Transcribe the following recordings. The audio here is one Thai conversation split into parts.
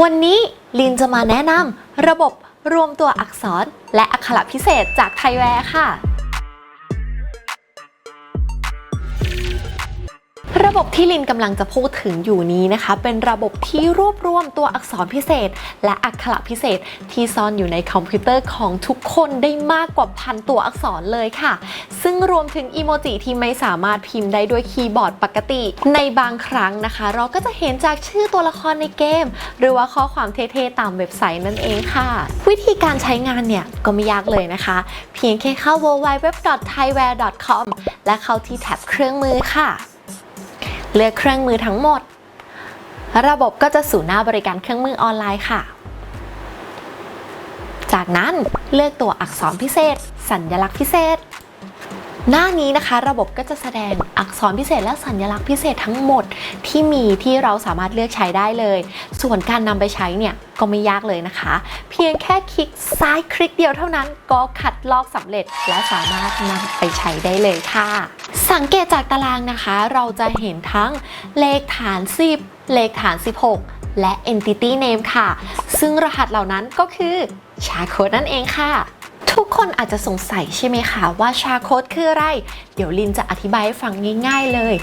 วันนี้ลินจะมาแนะนำระบบรวมตัวอักษรและอักขระพิเศษจากไทยแวร์ค่ะ ระบบที่ลินกำลังจะพูดถึงอยู่นี้นะคะ เป็นระบบที่รวบรวมตัวอักษรพิเศษ และอักขระพิเศษ ที่ซ่อนอยู่ในคอมพิวเตอร์ของทุกคนได้มากกว่าพันตัวอักษรเลยค่ะ ซึ่งรวมถึงอีโมจิที่ไม่สามารถพิมพ์ได้ด้วยคีย์บอร์ดปกติ ในบางครั้งนะคะ เราก็จะเห็นจากชื่อตัวละครในเกม หรือว่าข้อความเท่ๆตามเว็บไซต์นั่นเองค่ะ วิธีการใช้งานเนี่ยก็ไม่ยากเลยนะคะ เพียงแค่เข้า www.thaiware.com และเข้าที่แท็บเครื่องมือค่ะ เลือกเครื่องมือทั้งหมด ระบบก็จะสู่หน้าบริการเครื่องมือออนไลน์ค่ะ จากนั้นเลือกตัวอักษรพิเศษ สัญลักษณ์พิเศษ หน้านี้นะคะระบบก็จะแสดงอักษรพิเศษและสัญลักษณ์พิเศษทั้งหมดที่มีที่เราสามารถเลือกใช้ได้เลย ส่วนการนำไปใช้เนี่ยก็ไม่ยากเลยนะคะ เพียงแค่คลิกซ้ายคลิกเดียวเท่านั้น ก็คัดลอกสำเร็จและสามารถนำไปใช้ได้เลยค่ะ สังเกตจากตารางนะคะ เราจะเห็นทั้งเลขฐาน 10 เลขฐาน 16 และ entity name ค่ะ ซึ่งรหัสเหล่านั้นก็คือชาโคดนั่นเองค่ะ ทุกคนอาจจะสงสัยใช่ไหมคะว่าชาโคดคืออะไร เดี๋ยวลินจะอธิบายให้ฟังง่ายๆเลย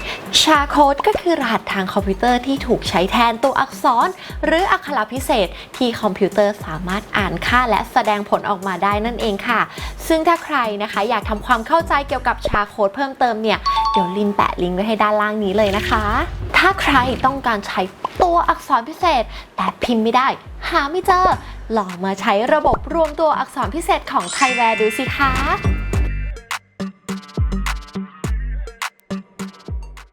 ชาโคดก็คือรหัสทางคอมพิวเตอร์ที่ถูกใช้แทนตัวอักษร หรืออักขระพิเศษที่คอมพิวเตอร์สามารถอ่านค่าและแสดงผลออกมาได้นั่นเองค่ะ ซึ่งถ้าใครนะคะอยากทำความเข้าใจเกี่ยวกับชาโคดเพิ่มเติมเนี่ยเดี๋ยวลินแปะลิงก์ไว้ให้ด้านล่างนี้เลยนะคะ ถ้าใครต้องการใช้ตัวอักษรพิเศษ แต่พิมพ์ไม่ได้ หาไม่เจอ ลองมาใช้ระบบรวมตัวอักษรพิเศษของไทยแวร์ดูสิคะ